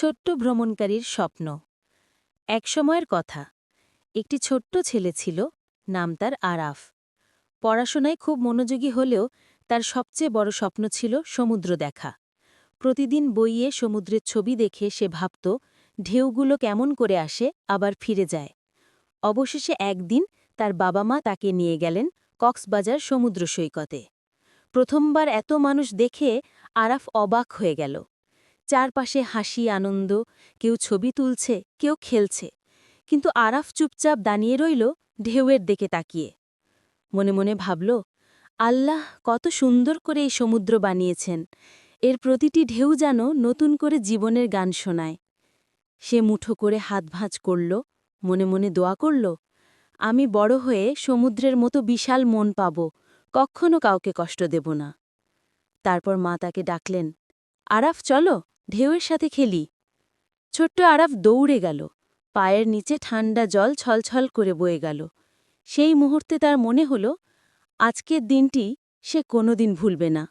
ছোট্ট ভ্রমণকারীর স্বপ্ন। এক সময়ের কথা। একটি ছোট্ট ছেলে ছিল, নাম তার আরাফ। পড়াশোনায় খুব মনোযোগী হলেও তার সবচেয়ে বড় স্বপ্ন ছিল সমুদ্র দেখা। প্রতিদিন বইয়ে সমুদ্রের ছবি দেখে সে ভাবত, ঢেউগুলো কেমন করে আসে, আবার ফিরে যায়। অবশেষে একদিন তার বাবা মা তাকে নিয়ে গেলেন কক্সবাজার সমুদ্র সৈকতে। প্রথমবার এত মানুষ দেখে আরাফ অবাক হয়ে গেল। চারপাশে হাসি, আনন্দ, কেউ ছবি তুলছে, কেউ খেলছে। কিন্তু আরাফ চুপচাপ দাঁড়িয়ে রইল ঢেউয়ের দিকে তাকিয়ে। মনে মনে ভাবল, আল্লাহ কত সুন্দর করে এই সমুদ্র বানিয়েছেন। এর প্রতিটি ঢেউ যেন নতুন করে জীবনের গান শোনায়। সে মুঠো করে হাত ভাঁজ করল, মনে মনে দোয়া করল, আমি বড় হয়ে সমুদ্রের মতো বিশাল মন পাব, কখনো কাউকে কষ্ট দেব না। তারপর মা তাকে ডাকলেন, আরাফ, চলো। ঢেউয়ের সাথে খেলি। ছোট্ট আরাফ দৌড়ে গেল। পায়ের নিচে ঠান্ডা জল ছলছল করে বয়ে গেল। সেই মুহূর্তে তার মনে হল, আজকের দিনটি সে কোনোদিন ভুলবে না।